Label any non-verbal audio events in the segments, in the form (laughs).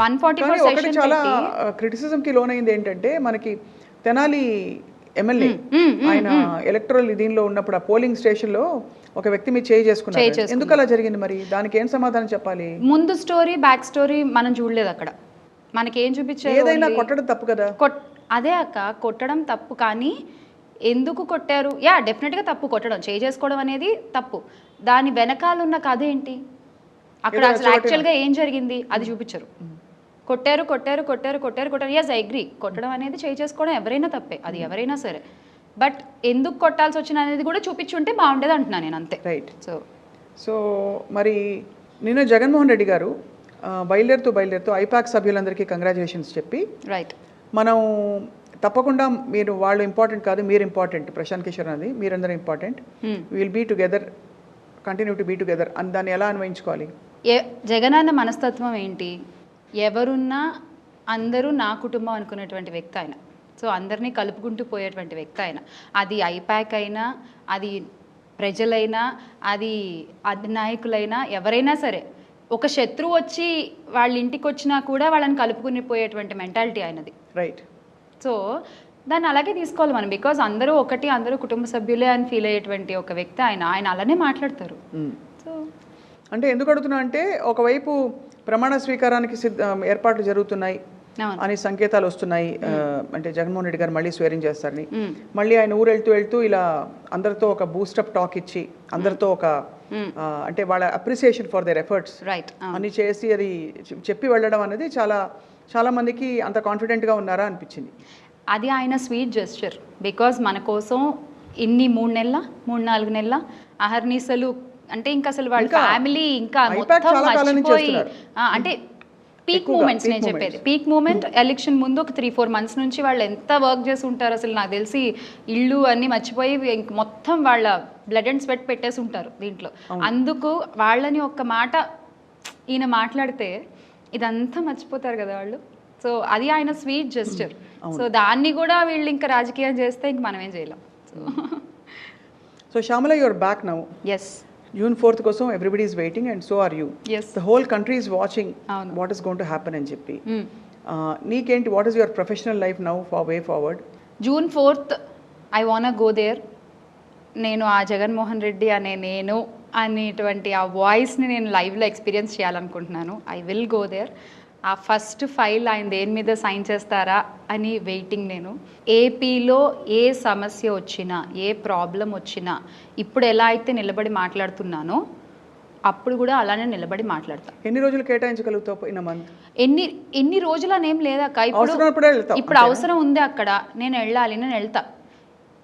One forty ఒకటి చాలా criticism కి లోనైంది ఏంటంటే మనకి తెనాలి ఎమ్మెల్యే ఆయన ఎలక్టరల్ దీనిలో ఉన్నప్పుడు ఆ పోలింగ్ స్టేషన్లో ఒక వ్యక్తి మీద చేయి చేసుకున్నారు. ఎందుకు అలా జరిగింది మరి? దానికి ఏం సమాధానం చెప్పాలి? ముందు స్టోరీ బ్యాక్ స్టోరీ మనం చూడలేదు అక్కడ. మనకి ఏం చూపించారు ఏదైనా కొట్టడం తప్పు కదా? అదే అక్క కొట్టడం తప్పు కానీ ఎందుకు కొట్టారు? యా డెఫినెట్గా తప్పు కొట్టడం. చేయి చేసుకోవడం అనేది తప్పు. దాని వెనకాల ఉన్న కథ ఏంటి? అక్కడ అసలు యాక్చువల్గా ఏం జరిగింది? అది చూపించరు. కొట్టారు కొట్టారు కొట్టారు కొట్టారు కొట్టారు. ఎస్ ఐ అగ్రి కొట్టడం అనేది చేయి చేసుకోవడం ఎవరైనా తప్పే. అది ఎవరైనా సరే. బట్ ఎందుకు కొట్టాల్సి వచ్చిన అనేది కూడా చూపించుంటే బాగుండేది అంటున్నాను నేను అంతే. రైట్ సో సో మరి నిన్న జగన్మోహన్ రెడ్డి గారు బయలుదేరుతూ బయలుదేరుతూ ఐపాక్ సభ్యులందరికీ కంగ్రాచులేషన్స్ చెప్పి రైట్ మనం తప్పకుండా మీరు వాళ్ళు ఇంపార్టెంట్ కాదు మీరు ఇంపార్టెంట్ ప్రశాంత్ కిషోర్ అనేది మీరందరూ important will be together continue to be together అని దాన్ని ఎలా అన్వయించుకోవాలి? జగనన్న మనస్తత్వం ఏంటి? ఎవరున్నా అందరూ నా కుటుంబం అనుకునేటువంటి వ్యక్తి ఆయన. సో అందరినీ కలుపుకుంటూ పోయేటువంటి వ్యక్తి ఆయన. అది ఐపాక్ అయినా అది ప్రజలైనా అది అధినాయకులైనా ఎవరైనా సరే ఒక శత్రువు వచ్చి వాళ్ళ ఇంటికి వచ్చినా కూడా వాళ్ళని కలుపుకుని పోయేటువంటి మెంటాలిటీ ఆయనది. రైట్ సో దాన్ని అలాగే తీసుకోవాలి మనం. బికాజ్ అందరూ ఒకటి అందరూ కుటుంబ సభ్యులే అని ఫీల్ అయ్యేటువంటి ఒక వ్యక్తి ఆయన. ఆయన అలానే మాట్లాడతారు. సో అంటే ఎందుకు అడుగుతున్నా అంటే ఒకవైపు ప్రమాణ స్వీకారానికి సిద్ధ ఏర్పాట్లు జరుగుతున్నాయి అని సంకేతాలు వస్తున్నాయి. అంటే జగన్మోహన్ రెడ్డి గారు మళ్ళీ స్వేరింగ్ చేస్తారని. మళ్ళీ ఆయన ఊరు వెళ్తూ వెళ్తూ ఇలా అందరితో ఒక బూస్టప్ టాక్ ఇచ్చి అందరితో ఒక అంటే వాళ్ళ appreciation for their efforts right అని చేసి అది చెప్పి వెళ్ళడం అనేది చాలా చాలా మందికి అంత కాన్ఫిడెంట్గా ఉన్నారా అనిపించింది. అది ఆయన స్వీట్ జెస్చర్ బికాజ్ మన కోసం ఇన్ని మూడు నెలల మూడు నాలుగు నెలల అహర్నిశలు అంటే ఇంకా అసలు వాళ్ళ ఫ్యామిలీ ఇంకా మొత్తం మర్చిపోయి అంటే పీక్ ఎక్కువగా, మూమెంట్స్ నేను చెప్పేది. పీక్ మూమెంట్ ఎలక్షన్ ముందు ఒక త్రీ ఫోర్ మంత్స్ నుంచి వాళ్ళు ఎంత వర్క్ చేసి ఉంటారు అసలు నాకు తెలిసి ఇళ్ళు అన్ని మర్చిపోయి మొత్తం వాళ్ళ బ్లడ్ అండ్ స్వెట్ పెట్టేసి ఉంటారు దీంట్లో. అందుకు వాళ్ళని ఒక్క మాట ఈయన మాట్లాడితే ఇదంతా మర్చిపోతారు కదా వాళ్ళు. సో అది ఆయన స్వీట్ జెస్చర్ సో దాన్ని కూడా వీళ్ళు ఇంకా రాజకీయం చేస్తే ఇంక మనం ఏం చేయలేం so so Shyamala your back now yes June fourth కోసం everybody is waiting and so are you the whole country is watching. What is going to happen అని చెప్పి నీకేంటి what is your professional life now for way forward June fourth I want go there నేను ఆ జగన్మోహన్ రెడ్డి అనే నేను అనేటువంటి ఆ వాయిస్ని నేను లైవ్లో ఎక్స్పీరియన్స్ చేయాలనుకుంటున్నాను. ఐ విల్ గో దేర్ ఆ ఫస్ట్ ఫైల్ ఆయన దేని మీద సైన్ చేస్తారా అని వెయిటింగ్ నేను. ఏపీలో ఏ సమస్య వచ్చినా ఏ ప్రాబ్లం వచ్చినా ఇప్పుడు ఎలా అయితే నిలబడి మాట్లాడుతున్నానో అప్పుడు కూడా అలానే నిలబడి మాట్లాడతాను ఎన్ని రోజులు కేటాయించగలుగుతావు ఇన్ మంత్ ఎన్ని ఎన్ని రోజులు అనేం లేదక్క. ఇప్పుడు ఇప్పుడు అవసరం ఉంది అక్కడ. నేను వెళ్ళాలి నేను వెళ్తా.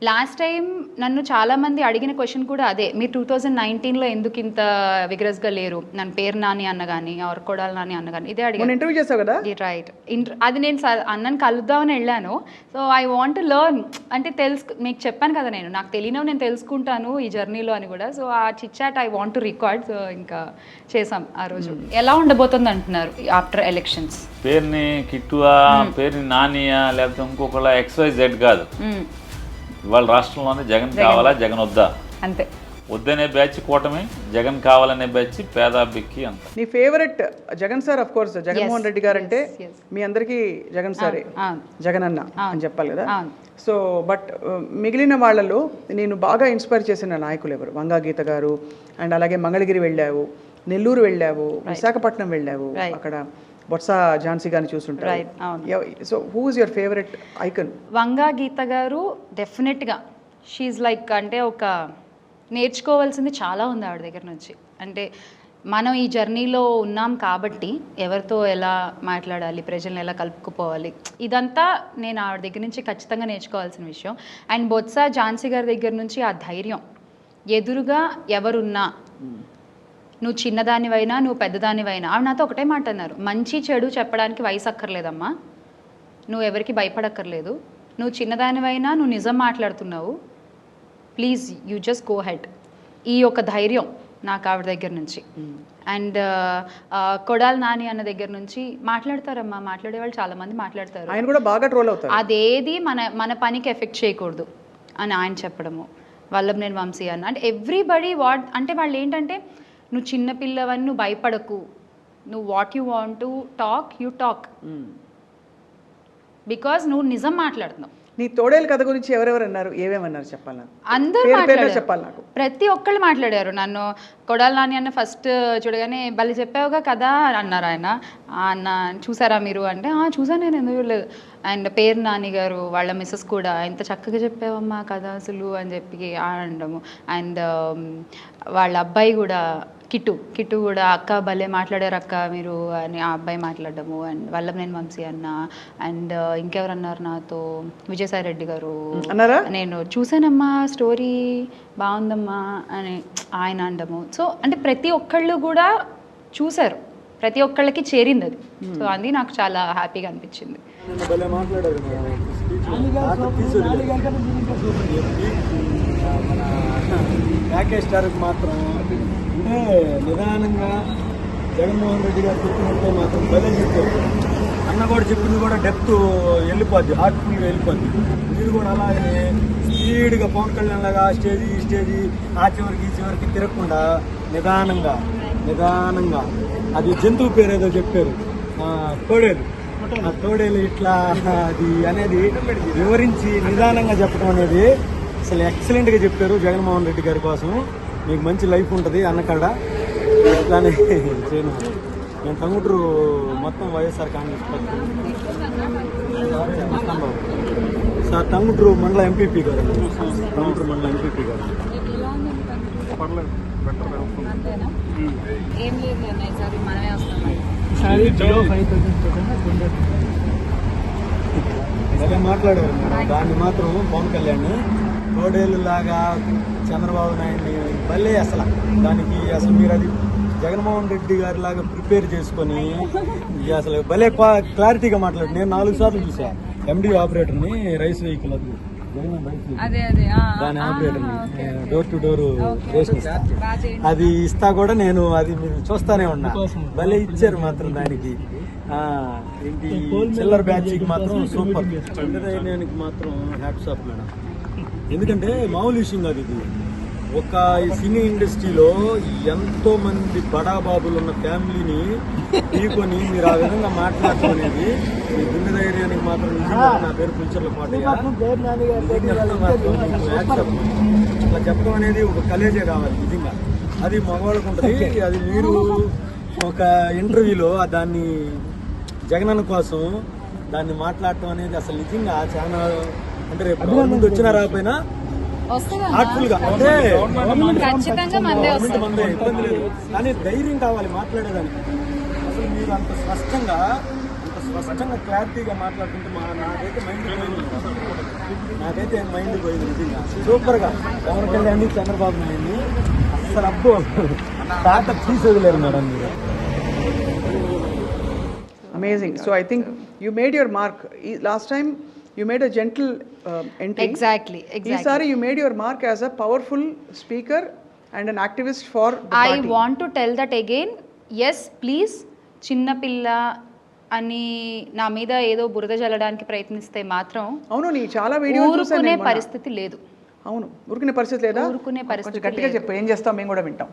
లాస్ట్ టైం నన్ను చాలా మంది అడిగిన క్వశ్చన్ కూడా అదే. మీరు టూ థౌజండ్ నైన్టీన్లో ఎందుకు ఇంత విగ్రస్గా లేరు? నన్ను పేరు నాని అన్న కానీ ఆర్ కొడాలి నాని అన్న కానీ ఇదే అడిగాను. మొన్న ఇంటర్వ్యూ చేసావు కదా? రైట్ ఇంటర్ అది నేను స- అన్నని కలుద్దామని వెళ్ళాను. సో ఐ వాంట్ లెర్న్ అంటే తెలుసు మీకు చెప్పాను కదా నేను. నాకు తెలియనవి నేను తెలుసుకుంటాను ఈ జర్నీలో అని కూడా. సో ఆ chit chat I want to record so ఇంకా చేసాం ఆ రోజు. ఎలా ఉండబోతుంది అంటున్నారు ఆఫ్టర్ ఎలక్షన్స్ పేరుని కిట్టువా పేరుని నానియా లేకపోతే ఇంకొకళ్ళ ఎక్స్వై జెడ్ కాదు. ఇవాళ రాష్ట్రంలోనే జగన్ కావాలా జగన్ వద్దా? అంతే. వద్దనే బ్యాచ్ కూటమి జగన్ కావాలనే బ్యాచ్ పేదాభిక్కి అంత. నీ favourite Jagan sir of course Jaganmohan Reddy గారు అంటే. మీ అందరికీ జగన్ సారే. జగన్ అన్న అని చెప్పాలి కదా? సో బట్ మిగిలిన వాళ్ళలో నేను బాగా ఇన్స్పైర్ చేసిన నాయకులు ఎవరు? వంగా గీత గారు అండ్ అలాగే మంగళగిరి వెళ్ళావు నెల్లూరు వెళ్ళావు విశాఖపట్నం వెళ్ళావు అక్కడ. బొత్స ఝాన్సీ గారిని చూస్తుంటారు. So who is your favourite icon Vanga Geetha గారు డెఫినెట్గా షీఈ్ లైక్ అంటే ఒక నేర్చుకోవాల్సింది చాలా ఉంది ఆవిడ దగ్గర నుంచి. అంటే మనం ఈ జర్నీలో ఉన్నాం కాబట్టి ఎవరితో ఎలా మాట్లాడాలి ప్రజల్ని ఎలా కలుపుకుపోవాలి ఇదంతా నేను ఆవిడ దగ్గర నుంచి ఖచ్చితంగా నేర్చుకోవాల్సిన విషయం. అండ్ బొత్స ఝాన్సీ గారి దగ్గర నుంచి ఆ ధైర్యం ఎదురుగా ఎవరున్నా నువ్వు చిన్నదానివైనా నువ్వు పెద్దదానివైనా. ఆవిడ నాతో ఒకటే మాట అన్నారు. మంచి చెడు చెప్పడానికి వయసు అక్కర్లేదమ్మా. నువ్వు ఎవరికి భయపడక్కర్లేదు. నువ్వు చిన్నదానివైనా నువ్వు నిజం మాట్లాడుతున్నావు. Please you just go ahead. ఈ యొక్క ధైర్యం నాకు ఆవిడ దగ్గర నుంచి. అండ్ కొడాల్ నాని అన్న దగ్గర నుంచి మాట్లాడతారమ్మా. మాట్లాడే వాళ్ళు చాలామంది మాట్లాడతారు. ఆయన కూడా బాగా ట్రోల్ అవుతారు. అదేది మన మన పనికి ఎఫెక్ట్ చేయకూడదు అని ఆయన చెప్పడము. వల్లభనేని వంశీ అన్న. అంటే ఎవ్రీబడి వాట్ అంటే వాళ్ళు ఏంటంటే నువ్వు చిన్నపిల్లవని నువ్వు భయపడకు. నువ్వు what you want to talk you talk because నువ్వు నిజం మాట్లాడుతున్నావు. నీ తోడేలు కథ గురించి ఎవరెవరు అన్నారు ఏమేమన్నారు చెప్పాలి నాకు? అందరూ చెప్పాలి నాకు. ప్రతి ఒక్కళ్ళు మాట్లాడారు. నన్ను కొడాలి నాని అన్న ఫస్ట్ చూడగానే బలి చెప్పావుగా కదా అని అన్నారు ఆయన. "ఆ అన్న చూసారా మీరు? అంటే "ఆ, చూసాను నేను ఎందుకు లేదు అండ్ పేరు నాని గారు వాళ్ళ మిస్సెస్ కూడా ఇంత చక్కగా చెప్పావమ్మా కథ అసలు అని చెప్పి అనడము అండ్ వాళ్ళ అబ్బాయి కూడా కిట్టు కిట్టు కూడా అక్క భలే మాట్లాడారు అక్క మీరు అని ఆ అబ్బాయి మాట్లాడడము అండ్ వల్లభనేని వంశీ అన్న అండ్ ఇంకెవరు అన్నారు నాతో? విజయసాయి రెడ్డి గారు. అన్నారా? నేను చూసానమ్మా స్టోరీ బాగుందమ్మా అని ఆయన అనడము. సో అంటే ప్రతి ఒక్కళ్ళు కూడా చూశారు. ప్రతి ఒక్కళ్ళకి చేరింది అది. సో అది నాకు చాలా హ్యాపీగా అనిపించింది. మాత్రం అంటే నిదానంగా జగన్మోహన్ రెడ్డి గారు చెప్పినట్టే మాత్రం భలే చెప్పారు. అన్న కూడా చెప్పింది కూడా డెప్త్ వెళ్ళిపోద్ది హార్ట్ఫుల్గా వెళ్ళిపోద్ది. మీరు కూడా అలాగే స్పీడ్గా పవన్ కళ్యాణ్ లాగా ఆ స్టేజ్ ఈ స్టేజ్ ఆ చివరికి ఈ చివరికి తిరగకుండా నిదానంగా నిదానంగా. అది జంతువు పేరు ఏదో చెప్పారు. తోడేలు. ఆ తోడేలు ఇట్లా అది అనేది వివరించి నిదానంగా చెప్పడం అనేది అసలు ఎక్సలెంట్గా చెప్పారు జగన్మోహన్ రెడ్డి గారి కోసం. మీకు మంచి లైఫ్ ఉంటుంది అన్నకాడ ఇట్లానే చేయను. నేను టంగుటూరు మొత్తం వైఎస్ఆర్ కాంగ్రెస్ పార్టీ. సార్ టంగుటూరు మండల ఎంపీపీ గారు. టంగుటూరు మండల ఎంపీపీ గారు. భలే మాట్లాడారు మేడం. దాన్ని మాత్రం పవన్ కళ్యాణ్ తోడేలు లాగా చంద్రబాబు నాయుడిని భలే అసలు. దానికి అసలు మీరు అది జగన్మోహన్ రెడ్డి గారి లాగా ప్రిపేర్ చేసుకొని అసలు భలే క్లారిటీగా మాట్లాడు. నేను నాలుగు సార్లు చూసా. ఎండి ఆపరేటర్ని రైస్ వెహికల్ అది. Jagan rice vehicle. అదే అదే. దాని ఆపరేటర్ని డోర్ టు డోర్ రేషన్ అది ఇస్తా కూడా నేను అది మీరు చూస్తానే ఉన్నా. భలే ఇచ్చారు మాత్రం దానికి. ఆ, ఏంటి చిల్లర్ బ్యాచ్కి మాత్రం సూపర్. మాత్రం హ్యాట్స్ ఆఫ్ మేడం. ఎందుకంటే మామూలు విషయం కాదు ఇది. ఒక సినీ ఇండస్ట్రీలో ఎంతో మంది బడా బాబులు ఉన్న ఫ్యామిలీని తీసుకొని మీరు ఆ విధంగా మాట్లాడటం అనేది మీ గుండె ధైర్యానికి మాత్రం నా పేరు ఫ్యూచర్లో. అట్లా చెప్పడం అనేది ఒక కలేజే కావాలి నిజంగా. అది మగవాళ్ళకు ఉంటుంది. అది మీరు ఒక ఇంటర్వ్యూలో దాన్ని జగనన్న కోసం దాన్ని మాట్లాడటం అనేది అసలు నిజంగా చాలా అంటే రేపు గవర్నమెంట్ వచ్చినా రాకపోయినా ఖచ్చితంగా మందే గవర్నమెంట్ మందే. ఇబ్బంది లేదు. కానీ ధైర్యం కావాలి మాట్లాడేదానికి. అసలు మీరు అంత స్పష్టంగా అంత స్పష్టంగా క్లారిటీగా మాట్లాడుతుంటే మా నాకైతే మైండ్ పోయింది. నాకైతే మైండ్ పోయింది నిజంగా. సూపర్గా పవన్ కళ్యాణ్ చంద్రబాబు నాయుడిని అసలు అబ్బో. తాత తీసేదిలేరు మేడం మీరు. Amazing so I think you made your mark last time you made a gentle entry exactly ఈసారి you made your mark as a powerful speaker and an activist far I want to tell that again yes please చిన్నపిల్ల అని నా మీద ఏదో బురద జల్లడానికి ప్రయత్నిస్తే మాత్రం అవును నీ చాలా వీడియో ఊరుకునే పరిస్థితి లేదు. అవును ఊరుకునే పరిస్థితి లేదా? ఊరుకునే పరిస్థితి గట్టిగా చెప్పు ఏం చేస్తాం? మేము కూడా వింటాం.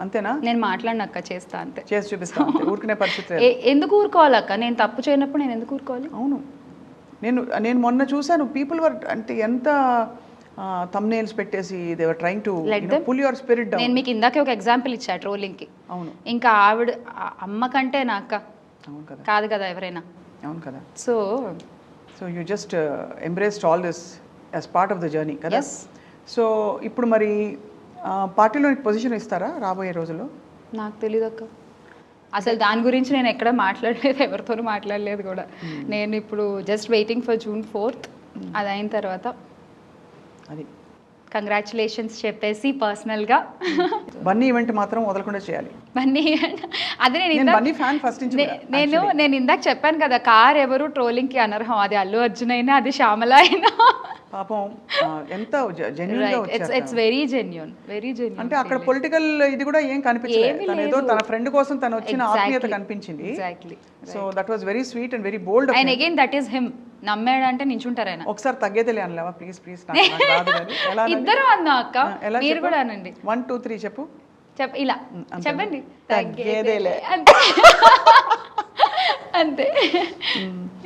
అంతేనా? నేను మాట్లాడినక్క చేస్తా అంతే. చేసి చూపిస్తాం అంతే. ఊరుకునే పరిస్థితి (laughs) ఎందుకు ఊరుకోవాలక్క నేను తప్పు చేయనప్పుడు నేను ఎందుకు ఊరుకోవాలి? అవును. నేను నేను మొన్న చూశాను పీపుల్ వర్ అంటే ఎంత తమ్నేల్స్ పెట్టేసి they were trying to pull your spirit నేను మీకు ఇందాకే ఒక ఎగ్జాంపుల్ ఇచ్చా ట్రోలింగ్కి అవును. ఇంకా ఆవిడ అమ్మ కంటే నా అక్క. అవును కదా. కాదు కదా ఎవరైనా. అవును కదా. So so you just embraced all this as part of the journey కదా. సో ఇప్పుడు మరి పార్టీలో పొజిషన్ ఇస్తారా రాబోయే రోజుల్లో? నాకు తెలియదు అక్క అసలు దాని గురించి నేను ఎక్కడ మాట్లాడలేదు ఎవరితోనూ మాట్లాడలేదు కూడా. నేను ఇప్పుడు just waiting for June fourth అది అయిన తర్వాత అది. కంగ్రాచులేషన్స్ చెప్పేసి పర్సనల్గా బన్నీ ఈవెంట్ మాత్రం వదలకుండా చేయాలి. బన్నీ అదే నేను బన్నీ ఫ్యాన్ ఫస్ట్ నేను నేను ఇందాక చెప్పాను కదా కార్ ఎవరు ట్రోలింగ్కి అనర్హం? అది అల్లు అర్జున్ అయినా అది శ్యామల అయినా. పాపం ఎంత జెన్యున్గా ఇట్స్ వచ్చారు it's very genuine very genuine అంటే అక్కడ పొలిటికల్ ఇది కూడా ఏం కనిపించలేదు. ఏదో. తన ఫ్రెండ్ కోసం తను వచ్చిన. ఆత్మీయత కనిపించింది. Exactly so that was very sweet and very bold and again that is him నమ్మాడంటే నించుంటారు ఆయన. ఒకసారి తగ్గేదేలే అనలేవా ప్లీజ్ ప్లీజ్? ఇద్దరు అన్నా అక్క మీరు కూడా అనండి. వన్ టూ త్రీ చెప్పు. చెప్ ఇలా. చెప్పండి. తగ్గేదేలే. అంతే. (laughs) అంతే.